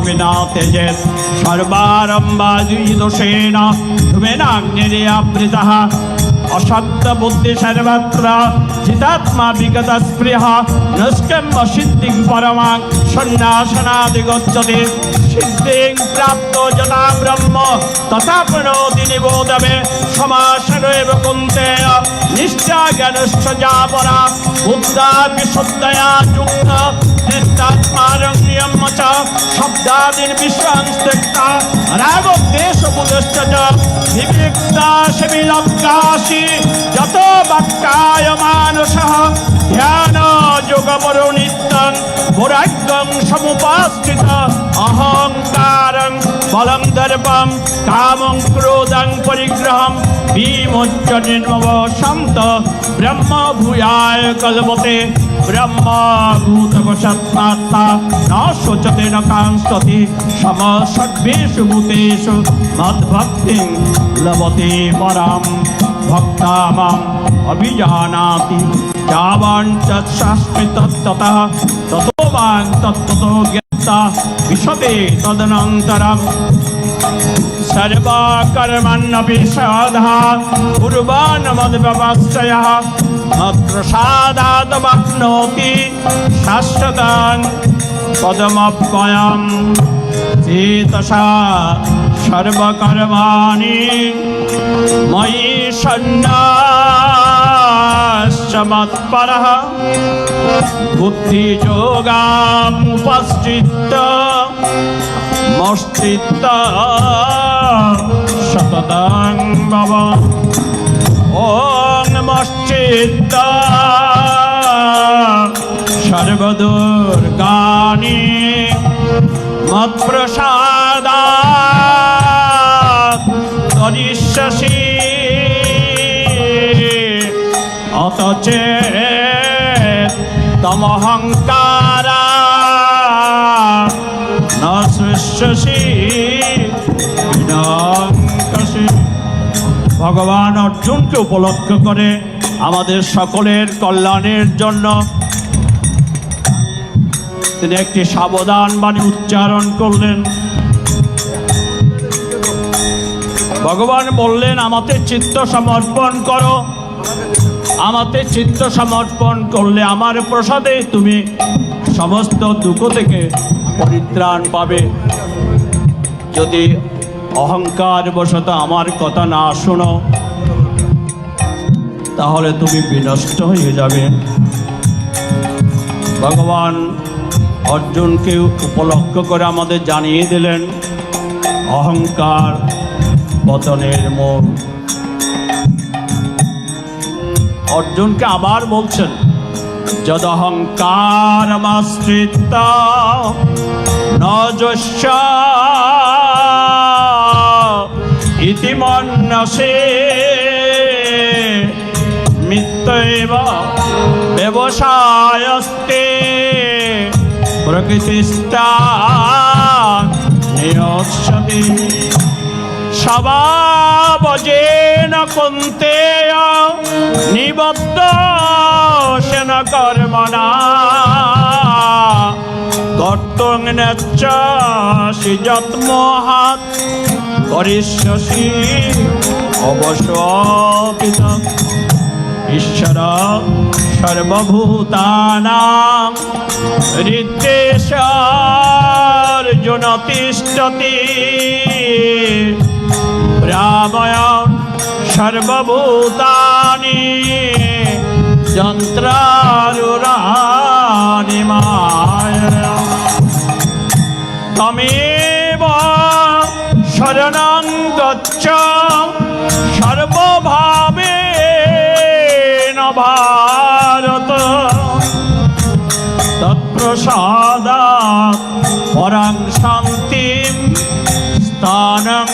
কিমপি না তেজেত সর্বারম্ভাদোষেণ ধূমেনাগ্নিরিয়াবৃতः অসত্য বুদ্ধি সর্বত্র চিতাত্মা বিগত স্পৃহ নষ্কম সিদ্ধিং পরমাং সন্ন্যাসনাদিগচ্ছতে সিদ্ধিং প্রাপ্ত যথা ব্রহ্ম তথা প্রণোদি নিবোধবে সমাসরেব কুন্তেয় নিষ্ঠা জ্ঞানশ্চ যা পরা বুদ্ধা বিশুদ্ধয়া যুক্ত শব্দাদির বিশ্বাংস্ত্যক্তা রাগদ্বেষবুদশ্চ চ বিবিক্তা শিবিলব্কাশি যত বাক্যায় মানসः ধ্যান যোগপরো নিত্যং বৈরাগ্যং সমুপাস্থিত অহংকারং বলং দর্পম কামং ক্রোধং পরিগ্রহম বিমোচ্চ নির্মম শান্ত ব্রহ্ম ভূয়ায় কলবতে ব্রহ্মা ভূতপসত্মাত্মা ন শোচতে ন কাংশতে সম সর্বেষু ভূতেষু, মদ্ভক্তিং লভতে পরাম ভক্তামাম অভিজানাতি। যাবান তৎসাস্মিত ততঃ ততবান তত্ততো জ্ঞাতা, বিশদে সাধা পূর্বানমদ্ভবাশ্রয়ः মৎপ্রসাদাদমাপ্নোতি শাশ্বতাং পদমপয় চেতসা সর্বকর্মাণি ময়ি সন্ন্যাসমৎপর বুদ্ধিযোগামুপস্থিত মস্তিত্ব সততং ভব ও মশ্চিত্ত সর্বদুর্গানি মৎপ্রসাদা। তরিষ্যসি অতচে তমহংকারা। ন সৃষ্যসি বিনাকসি। ভগবান অর্জুনকে উপলক্ষ করে আমাদের সকলের কল্যাণের জন্য তিনি একটি সাবধান বাণী উচ্চারণ করলেন। ভগবান বললেন, আমাতে চিত্ত সমর্পণ করো। আমাতে চিত্ত সমর্পণ করলে আমার প্রসাদে তুমি সমস্ত দুঃখ থেকে পরিত্রাণ পাবে। যদি অহংকার বশত আমার কথা না শোনো তাহলে তুমি বিনষ্ট হয়ে যাবে। ভগবান অর্জুনকে উপলক্ষ করে আমাদের জানিয়ে দিলেন, অহংকার পতনের মূল অর্জুনকে আবার বলছেন যদহংকারমাশ্রিত ন যস্য ইতি মিত্যৈব ব্যবসায়স্তে প্রকৃতিস্থা নিয়স্যতি স্বভাবজেন কুন্তেয় নিবদ্ধ সেন কর্মণা কর্তং নেচ্ছি যৎমহাত করিষ্যসি অবশ্যপিত ঈশ্বর সর্বভূতানাং হৃদ্দেশর্জুন তিষ্ঠতি রাময়ণ সর্বভূতানি যন্ত্রারুরানি মায়া তমেব শরণং তৎপ্রসাদা পরাং শান্তি স্থানং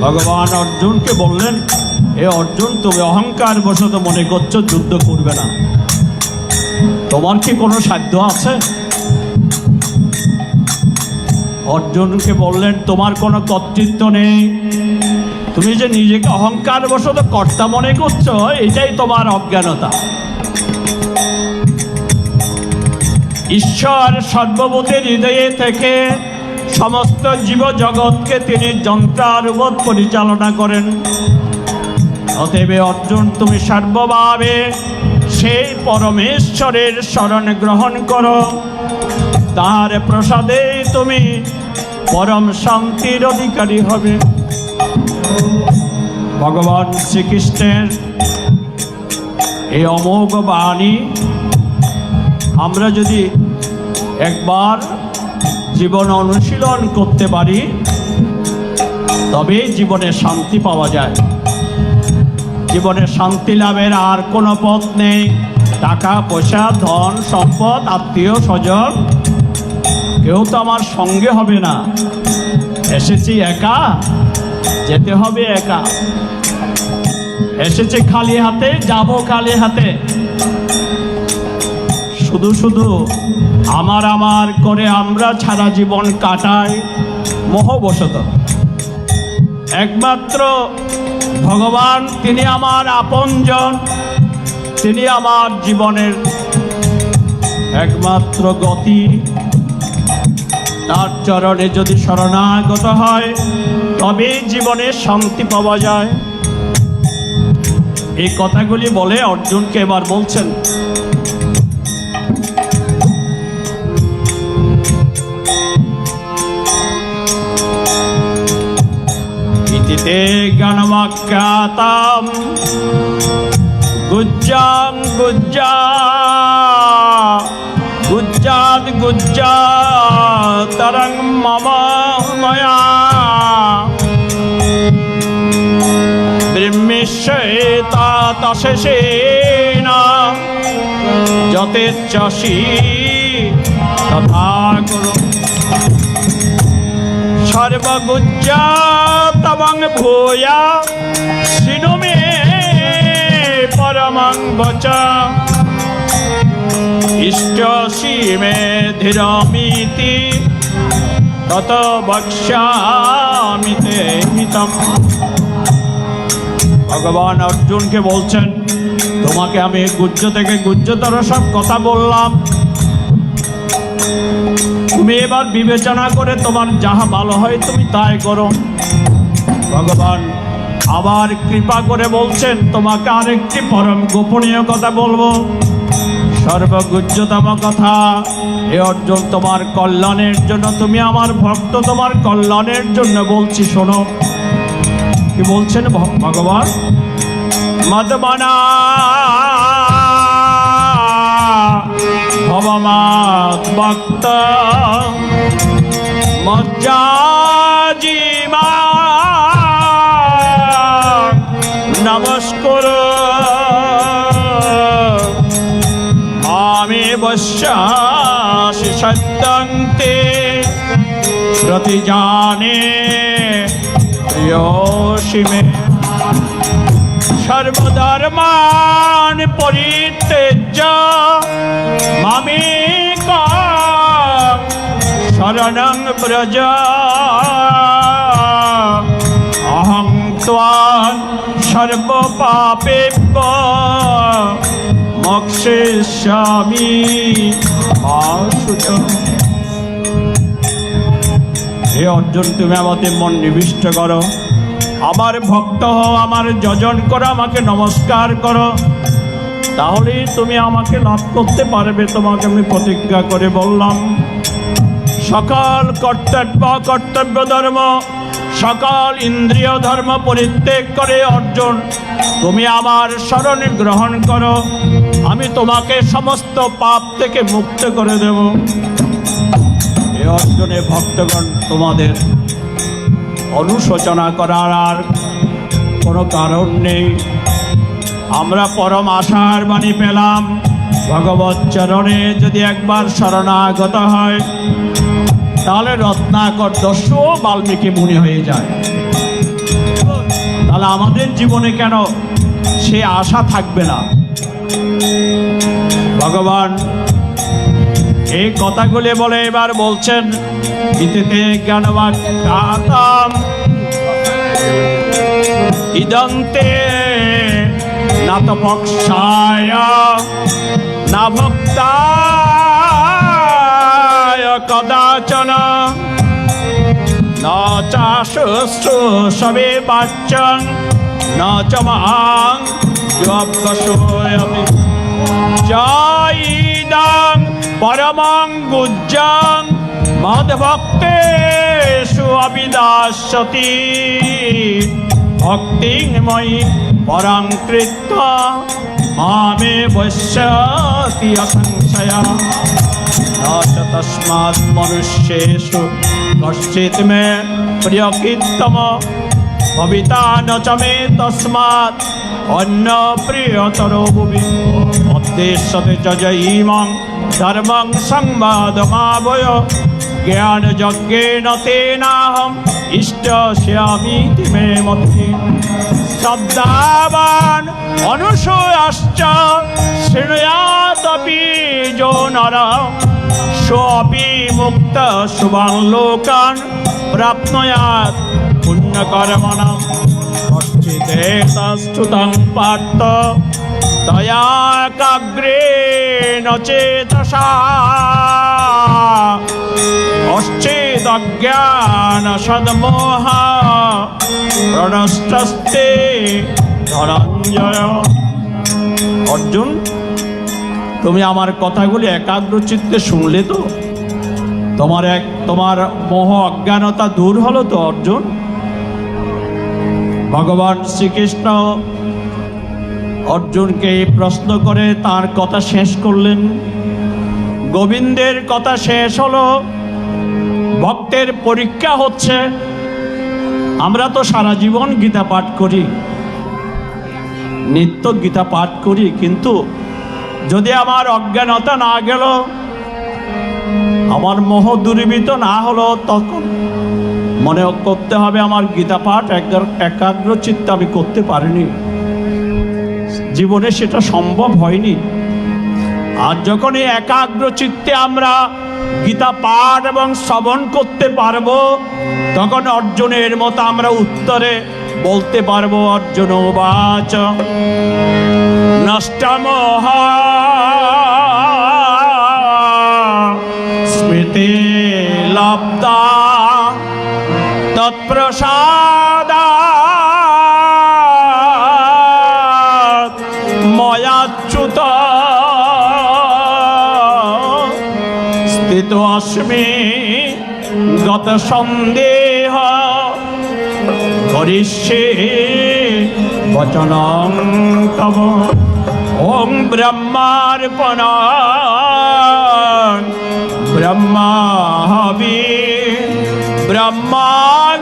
ভগবান অর্জুনকে বললেন এ অর্জুন, তুমি অহংকার বশত মনে করছ, যুদ্ধ করবে না। তোমার কি কোনো সাধ্য আছে? অর্জুনকে বললেন, তোমার কোনো কর্তৃত্ব নেই। তুমি যে নিজেকে অহংকার বশত কর্তা মনে করছ, এটাই তোমার অজ্ঞানতা। ঈশ্বর সর্বভূতের হৃদয়ে থেকে সমস্ত জীব জগৎকে তিনি যন্ত্রারূপত পরিচালনা করেন। অতএব অর্জুন, তুমি সর্বভাবে সেই পরমেশ্বরের শরণ গ্রহণ করো। তার প্রসাদে তুমি পরম শান্তির অধিকারী হবে। ভগবান শ্রীকৃষ্ণের এই অমোঘ বাণী আমরা যদি একবার জীবন অনুশীলন করতে পারি, তবেই জীবনে শান্তি পাওয়া যায়। জীবনে শান্তি লাভের আর কোনো পথ নেই। টাকা, পয়সা, ধন, সম্পদ, আত্মীয়, স্বজন, কেউ তো আমার সঙ্গে হবে না। এসেছি একা, যেতে হবে একা। এসেছি খালি হাতে, যাব খালি হাতে। শুধু শুধু আমার আমার করে আমরা সারা জীবন কাটাই মোহবশত। একমাত্র ভগবান, তিনি আমার আপনজন, তিনি আমার জীবনের একমাত্র গতি। তার চরণে যদি শরণাগত হয় তবে জীবনে শান্তি পাওয়া যায়। এই কথাগুলি বলে অর্জুনকে এবার বলছেন গুজ্জাং গুজ্জা গুজ্জাদ গুজ্জা তরং মম ময়া ব্রহ্মেশ্বতা তশেষেন যতেচ্ছসি তথা করো সর্বগুজ্জা তবং ভূয়া শৃণু মে পরমং বচ ইষ্টসি মে ধীরমিতি, তত বক্ষ্যামি তে হিতম। ভগবান অর্জুনকে বলছেন, তোমাকে আমি গুজ্জ থেকে গুজ্জতর সব কথা বললাম। তুমি এবার বিবেচনা করে তোমার যাহা ভালো হয় তুমি তাই করো। ভগবান আবার কৃপা করে বলছেন, তোমাকে আরেকটি পরম গোপনীয় কথা বলব। সর্বগুজ্জতম কথা এ অর্জুন, তোমার কল্যাণের জন্য, তুমি আমার ভক্ত, তোমার কল্যাণের জন্য বলছি, শোনো। কি বলছেন ভগবান? মদমনা ভবমাত ভক্ত মজ্জাজিমা নমস্কুর। আমি বশ্যাসি সত্যন্তে প্রতিজানে প্রিয়সি মে সর্বধর্মান পরিত্যজ্য মামেক শরণং ব্রজ অহং ত্বান সর্বপাপেভ্য। মোক্ষেষ্যামি আশুচ হে অর্জুন, তুমি আমাদের মন নিবিষ্ট করো। আমার ভক্ত আমার যজন করো, আমাকে নমস্কার করো। তাহলেই তুমি আমাকে লাভ করতে পারবে, তোমাকে আমি প্রতিজ্ঞা করে বললাম। সকাল কর্তব্য কর্তব্য ধর্ম, সকাল ইন্দ্রিয় ধর্ম পরিত্যাগ করে অর্জুন, তুমি আমার স্মরণ গ্রহণ করো। আমি তোমাকে সমস্ত পাপ থেকে মুক্ত করে দেব। এ অর্জনে, ভক্তগণ, তোমাদের অনুশোচনা করার আর কোনো কারণ নেই। আমরা পরম আশার বাণী পেলাম। ভগবত চরণে যদি একবার শরণাগত হয়, তাহলে রত্নাকর দস্যু বাল্মীকি মুনি হয়ে যায়। তাহলে আমাদের জীবনে কেন সে আশা থাকবে না? ভগবান, এই কথাগুলি বলে এবার বলছেন ইতিতে জ্ঞানবাক্যাতাম। ইদন্তে না তো পক্ষায় না ভক্তা কদাচন ন চাশুশ্রূষবে বাচ্চং ন চ মাং যোগসোয়মি জয়িদং পরমং গুজ্জং মদভক্তেষু অবিদাস্যতি। ভক্তিং ময়ি পরাং কৃত্বা মামে বশ্যতি অসংশয়া। নাচ তস্মাৎ মনুষ্যেষু কশ্চিৎ মে প্রিয়কীর্তম ভবিতা ন চ মে তস্মাৎ অন্য প্রিয়তর ভুবি। অদ্দেশ্যতে চ জয়ীমং ধর্মং সংবাদমাবয়। জ্ঞানযজ্ঞেন তেনাহম ইষ্টস্যামি মে মতে। শ্রদ্ধাবান অনুসয়াশ্চ শৃণয়াতপি যো নর সোপি মুক্ত শুভাং লোকান, প্রাপ্নয়াত পুণ্যকর্মণা কশ্চিদেতাশ্চুতং পার্থ তয়া কাগ্রে নচেতসা নশ্চেদজ্ঞানসদ্মোহা প্রণষ্টস্তে ধনঞ্জয় অর্জুন তুমি আমার কথাগুলি একাগ্র চিত্তে শুনলে তো? তোমার এক, তোমার মোহ অজ্ঞানতা দূর হলো তো, অর্জুন? ভগবান শ্রীকৃষ্ণ অর্জুনকে প্রশ্ন করে তার কথা শেষ করলেন। গোবিন্দের কথা শেষ হলো। ভক্তের পরীক্ষা হচ্ছে, আমরা তো সারা জীবন গীতা পাঠ করি, নিত্য গীতা পাঠ করি, কিন্তু যদি আমার অজ্ঞানতা না গেল, আমার মোহ দূরীভূত না হলো, তখন মনে করতে হবে আমার গীতা পাঠ একাগ্র চিত্তে আমি করতে পারিনি। জীবনে সেটা সম্ভব হয়নি। আর যখন একাগ্র চিত্তে আমরা গীতা পাঠ এবং শ্রবণ করতে পারব, তখন অর্জুনের মতো আমরা উত্তরে বলতে পারব, অর্জুন বাচ নষ্টমোহ স্মৃতি লব্ধা তৎপ্রসাদাৎ স্থিত অস্মি গত সন্দেহ করিষ্যে বচন তব। ওম ব্রহ্মার্পণ ব্রহ্মা হবি ব্রহ্মাগ্ন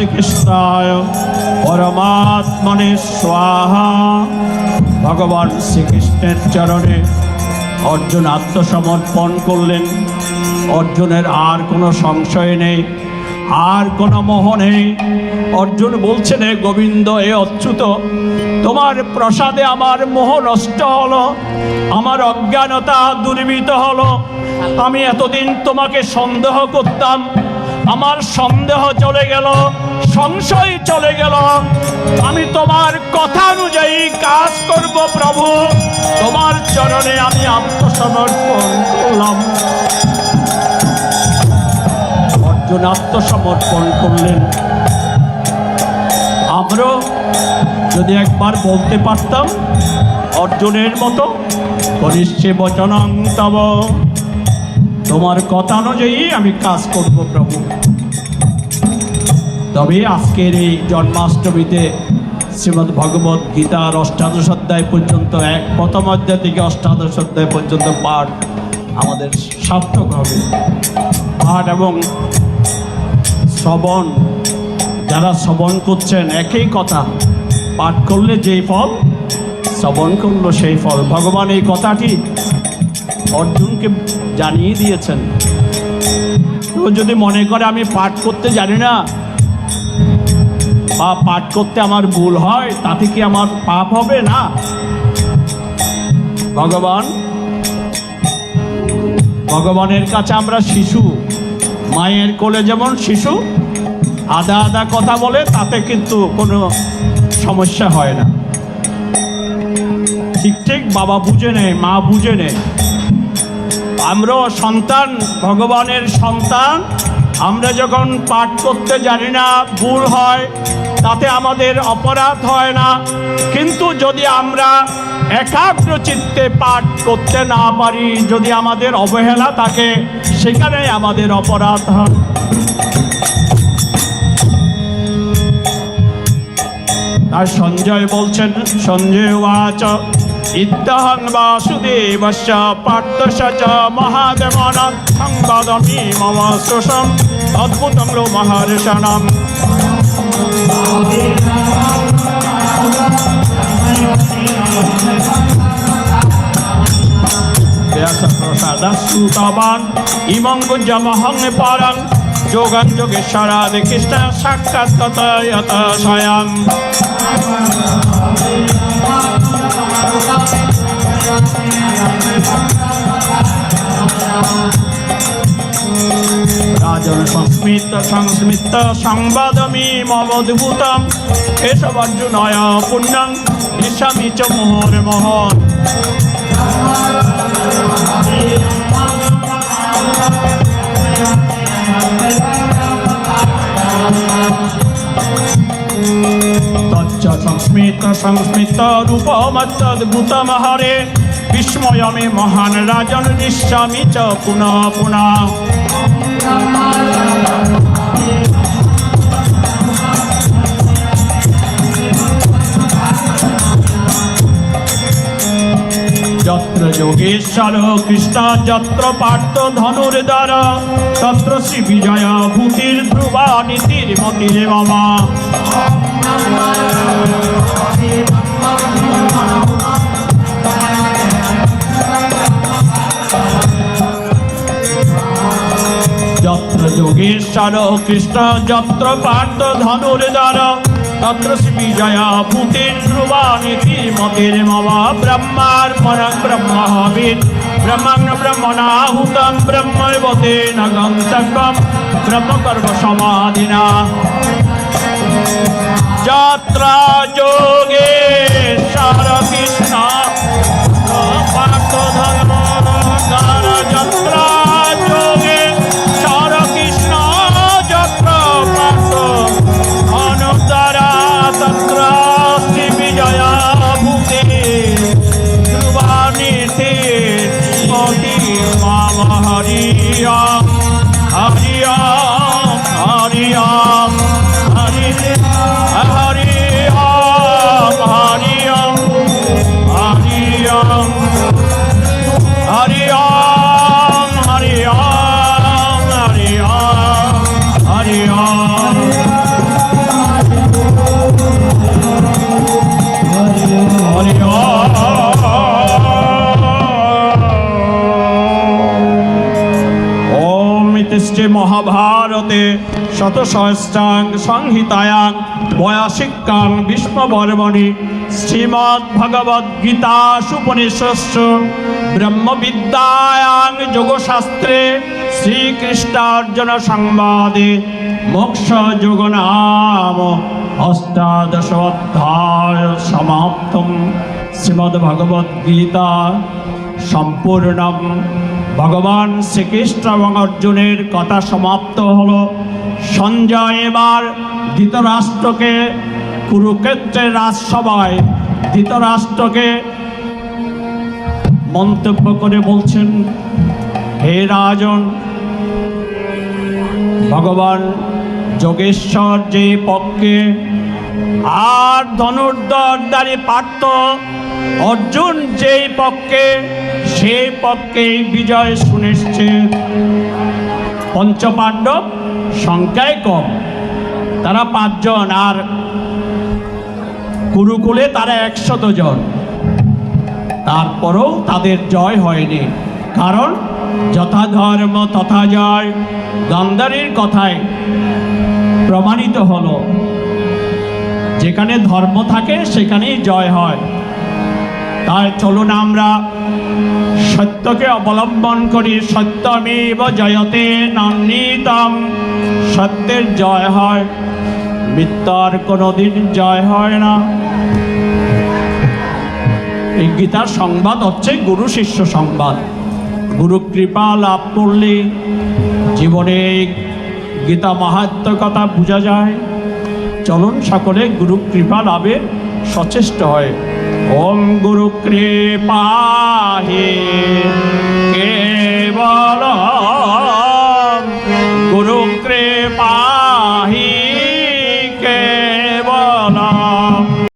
শ্রীকৃষ্ণায় পরমাত্মনে স্বাহা। ভগবান শ্রীকৃষ্ণের চরণে অর্জুন আত্মসমর্পণ করলেন। অর্জুনের আর কোনো সংশয় নেই, আর কোনো মোহ নেই। অর্জুন বলছেন হে গোবিন্দ, এ অচ্যুত। তোমার প্রসাদে আমার মোহ নষ্ট হলো, আমার অজ্ঞানতা দূরীভূত হলো। আমি এতদিন তোমাকে সন্দেহ করতাম আমার সন্দেহ চলে গেল, সংশয় চলে গেল। আমি তোমার কথা অনুযায়ী কাজ করব প্রভু। তোমার চরণে আমি আত্মসমর্পণ করলাম। অর্জুন আত্মসমর্পণ করলেন। আমরাও যদি একবার বলতে পারতাম, অর্জুনের মতো করিষ্যে বচনং তোমার কথা অনুযায়ী আমি কাজ করব, প্রভু। তবে আজকের এই জন্মাষ্টমীতে শ্রীমদ্ ভগবত গীতার অষ্টাদশ অধ্যায় পর্যন্ত, এক প্রথম অধ্যায় থেকে অষ্টাদশ অধ্যায় পর্যন্ত পাঠ আমাদের সার্থক হবে। পাঠ এবং শ্রবণ, যারা শ্রবণ করছেন একই কথা, পাঠ করলে যেই ফল, শ্রবণ করল সেই ফল। ভগবান এই কথাটি অর্জুনকে জানিয়ে দিয়েছেন। কেউ যদি মনে করে আমি পাঠ করতে জানি না, বা পাঠ করতে আমার ভুল হয়, তাতে কি আমার পাপ হবে না? ভগবান, ভগবানের কাছে আমরা শিশু। মায়ের কোলে যেমন শিশু আদা আদা কথা বলে, তাতে কিন্তু কোনো সমস্যা হয় না। ঠিক ঠিক, বাবা বুঝে নেয়, মা বুঝে নেয়। আমরাও সন্তান, ভগবানের সন্তান। আমরা যখন পাঠ করতে জানি না, ভুল হয়, তাতে আমাদের অপরাধ হয় না। কিন্তু যদি আমরা একাগ্র চিত্তে পাঠ করতে না পারি, যদি আমাদের অবহেলা থাকে, সেখানে আমাদের অপরাধ হয়। আর সঞ্জয় বলছেন, সঞ্জয় ওয়াচ। ইত্যহং বাসুদেবস্য পার্থস্য চ মহাদেবানাং সংবাদমি মম শ্রোষম অদ্ভুতং লো মহার্ষণম। ব্যাসপ্রসাদাশ্রুতবান ইমং গুঞ্জমহং পারং, যোগং যোগেশ্বরাদি কৃষ্ণ সাক্ষাৎ কথয়ত স্বয়ং। রাজন সংস্মিত সংস্মিত সংবাদমি মমদ্ভুতম এসবর্জুনয় পুণ্যং নিশামি চ মোহর সংস্মিত বিস্ময়মে মহান রাজন নিশ্যামি চ পুনঃ পুনঃ। যত্র যোগেশ্বর, কৃষ্ণ যত্র পার্থ ধনুর দ্বারা। তত্র শ্রী বিজয় ভূতির ধ্রুবা নীতির মতির মামা। যোগেশ্বর কৃষ্ণ যত্র পার্থ ধনুর দ্বারা। তত্র শ্রী বিজয়া ভূতির ধ্রুবা নীতি মতির মম ব্রহ্মার্পণং ব্রহ্মবিদ ব্রহ্মং ব্রহ্মণাহুতং ব্রহ্মবতে ন গন্তব্যম ব্রহ্মকর্ম সমাধিনা। যাত্রা যোগে সার কৃষ্ণ শতসহস্রাং সংহিতায়াং বয়াসিকাং বিষ্ণবর্মণি শ্রীমদ্ ভগবদ গীতা সুপনিষৎ ব্রহ্মবিদ্যায়াং যোগশাস্ত্রে শ্রীকৃষ্ণার্জুন সংবাদে মোক্ষ যোগ নাম অষ্টাদশ অধ্যায় সমাপ্তম শ্রীমদ্ ভগবদ গীতা সম্পূর্ণম। ভগবান শ্রীকৃষ্ণ এবং অর্জুনের কথা সমাপ্ত হলো। সঞ্জয় এবার ধৃতরাষ্ট্রকে কুরুক্ষেত্রের রাজসভায় ধৃতরাষ্ট্রকে মন্তব্য করে বলছেন, হে রাজন, ভগবান যোগেশ্বর যে পক্ষে আর ধনুর্ধরদারি পার্থ অর্জুন যেই পক্ষে, সেই পক্ষেই বিজয় সুনিশ্চিত। পঞ্চপাণ্ডব সংখ্যায় কম। তারা পাঁচজন আর কুরুকুলে তারা একশত জন। তারপরেও তাদের জয় হয়নি। কারণ যথা ধর্ম তথা জয় গান্ধারীর কথায় প্রমাণিত হলো। যেখানে ধর্ম থাকে সেখানেই জয় হয়। তাই চলুন আমরা সত্যকে অবলম্বন করি, সত্যমেব জয়তে নান্বিতাম। সত্যের জয় হয় মিথ্যার কোনোদিন জয় হয় না। এই গীতার সংবাদ হচ্ছে গুরু শিষ্য সংবাদ। গুরু কৃপা লাভ করলে জীবনে গীতা মাহাত্ম কথা বোঝা যায়। চলুন সকলে গুরু কৃপা লাভে সচেষ্ট হয় ॐ गुरुकृपाहि केवल